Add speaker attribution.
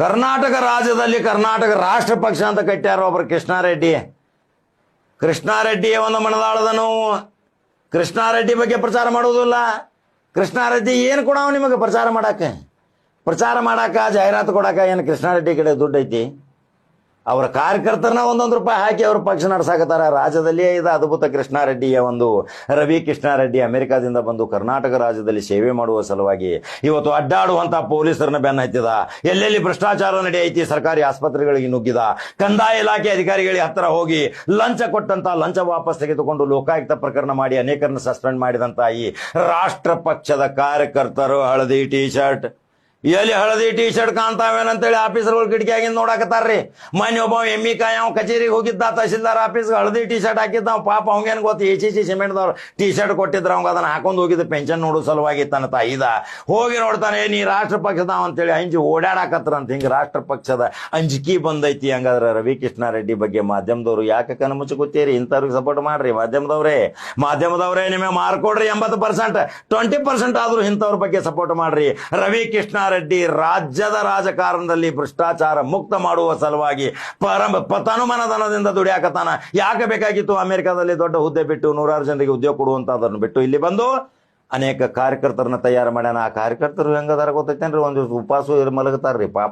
Speaker 1: ಕರ್ನಾಟಕ ರಾಜ್ಯದಲ್ಲಿ ಕರ್ನಾಟಕ ರಾಷ್ಟ್ರ ಪಕ್ಷ ಅಂತ ಕಟ್ಟ್ಯಾರ ಒಬ್ರು ಕೃಷ್ಣಾರೆಡ್ಡಿ. ಕೃಷ್ಣಾರೆಡ್ಡಿಯ ಒಂದು ಮನದಾಳದನು ಕೃಷ್ಣಾರೆಡ್ಡಿ ಬಗ್ಗೆ ಪ್ರಚಾರ ಮಾಡುವುದಿಲ್ಲ. ಕೃಷ್ಣಾರೆಡ್ಡಿ ಏನು ಕೊಡವ ನಿಮಗೆ ಪ್ರಚಾರ ಮಾಡಕ್ಕೆ? ಪ್ರಚಾರ ಮಾಡಾಕ ಜಾಹೀರಾತು ಕೊಡಾಕ ಏನು ಕೃಷ್ಣಾರೆಡ್ಡಿ ಕಡೆ ದುಡ್ಡು ಐತಿ ಅವರ ಕಾರ್ಯಕರ್ತರನ್ನ ಒಂದೊಂದು ರೂಪಾಯಿ ಹಾಕಿ ಅವರು ಪಕ್ಷ ನಡೆಸಾಕತ್ತಾರ. ರಾಜ್ಯದಲ್ಲಿಯೇ ಇದ ಅದ್ಭುತ ಕೃಷ್ಣಾರೆಡ್ಡಿಯ ಒಂದು ರವಿ ಕೃಷ್ಣಾರೆಡ್ಡಿ ಅಮೆರಿಕಾದಿಂದ ಬಂದು ಕರ್ನಾಟಕ ರಾಜ್ಯದಲ್ಲಿ ಸೇವೆ ಮಾಡುವ ಸಲುವಾಗಿ ಇವತ್ತು ಅಡ್ಡಾಡುವಂತ ಪೊಲೀಸರನ್ನ ಬೆನ್ನ ಹತ್ತಿದ. ಎಲ್ಲೆಲ್ಲಿ ಭ್ರಷ್ಟಾಚಾರ ನಡೆಯೈತಿ ಸರ್ಕಾರಿ ಆಸ್ಪತ್ರೆಗಳಿಗೆ ನುಗ್ಗಿದ. ಕಂದಾಯ ಇಲಾಖೆ ಅಧಿಕಾರಿಗಳಿಗೆ ಹತ್ತಿರ ಹೋಗಿ ಲಂಚ ಕೊಟ್ಟಂತ ಲಂಚ ವಾಪಸ್ ತೆಗೆದುಕೊಂಡು ಲೋಕಾಯುಕ್ತ ಪ್ರಕರಣ ಮಾಡಿ ಅನೇಕರನ್ನ ಸಸ್ಪೆಂಡ್ ಮಾಡಿದಂತ ಈ ರಾಷ್ಟ್ರ ಪಕ್ಷದ ಕಾರ್ಯಕರ್ತರು ಹಳದಿ ಟಿ ಶರ್ಟ್ ಎಲ್ಲಿ ಹಳದಿ ಟಿ ಶರ್ಟ್ ಕಾಣ್ತಾವೇನಂತೇಳಿ ಆಫೀಸರ್ಗಳು ಕಿಟಕಿಯಾಗಿಂದ ನೋಡಾಕತ್ತಾರ್ರಿ. ಮೊನ್ನೆ ಒಬ್ಬ ಎಮ್ಮಿ ಇ. ಕಾಯ್ ಕಚೇರಿಗೆ ಹೋಗಿದ್ದ ತಹಸೀಲ್ದಾರ್ ಆಫೀಸ್ ಹಳದಿ ಟಿ ಶರ್ಟ್ ಹಾಕಿದ್ದ ಅವ್ನು ಪಾಪ ಅವಂಗೇನು ಗೊತ್ತು ಎ ಸಿ ಸಿ ಸಿಮೆಂಟ್ದವ್ರು ಟಿ ಶರ್ಟ್ ಕೊಟ್ಟಿದ್ರು ಅವಂಗ ಅದನ್ನ ಹಾಕೊಂಡು ಹೋಗಿದ್ದು ಪೆನ್ಷನ್ ನೋಡೋ ಸಲುವಾಗಿ ತನ್ನ ತಾಯಿದ. ಹೋಗಿ ನೋಡ್ತಾನೆ ನೀ ರಾಷ್ಟ್ರ ಪಕ್ಷದ ಅಂತೇಳಿ ಅಂಜಿ ಓಡಾಡಕತ್ರಂತ ಹಿಂಗೆ ರಾಷ್ಟ್ರ ಪಕ್ಷದ ಅಂಜಿಕಿ ಬಂದೈತಿ ಹಂಗಾದ್ರೆ ರವಿ ಕೃಷ್ಣಾರೆಡ್ಡಿ ಬಗ್ಗೆ ಮಾಧ್ಯಮದವರು ಯಾಕೆ ಕನ ಕೂತೀರಿ? ಇಂಥವ್ರಿಗೆ ಸಪೋರ್ಟ್ ಮಾಡ್ರಿ ಮಾಧ್ಯಮದವ್ರೇ. ಮಾಧ್ಯಮದವರೇ ನಿಮಗೆ ಮಾರ್ಕೊಡ್ರಿ ಎಂಬತ್ತು ಪರ್ಸೆಂಟ್ ಟ್ವೆಂಟಿ ಪರ್ಸೆಂಟ್ ಆದರೂ ಇಂಥವ್ರ ಬಗ್ಗೆ ಸಪೋರ್ಟ್ ಮಾಡ್ರಿ. ರವಿ ಕೃಷ್ಣಾರೆಡ್ಡಿ ರಾಜ್ಯದ ರಾಜಕಾರಣದಲ್ಲಿ ಭ್ರಷ್ಟಾಚಾರ ಮುಕ್ತ ಮಾಡುವ ಸಲುವಾಗಿ ಪರಮ ಪತನುಮನಧನದಿಂದ ದುಡಿಯಾಕತಾನ ಯಾಕೆ ಬೇಕಾಗಿತ್ತು ಅಮೆರಿಕದಲ್ಲಿ ದೊಡ್ಡ ಹುದ್ದೆ ಬಿಟ್ಟು ನೂರಾರು ಜನರಿಗೆ ಉದ್ಯೋಗ ಕೊಡುವಂತದನ್ನು ಬಿಟ್ಟು ಇಲ್ಲಿ ಬಂದು ಅನೇಕ ಕಾರ್ಯಕರ್ತರನ್ನ ತಯಾರು ಮಾಡ್ಯಾನ. ಆ ಕಾರ್ಯಕರ್ತರು ಹೆಂಗದಾರ ಗೊತ್ತೈತೇನ್ರಿ? ಒಂದು ಉಪವಾಸ ಮಲಗತಾರ್ರಿ. ಪಾಪ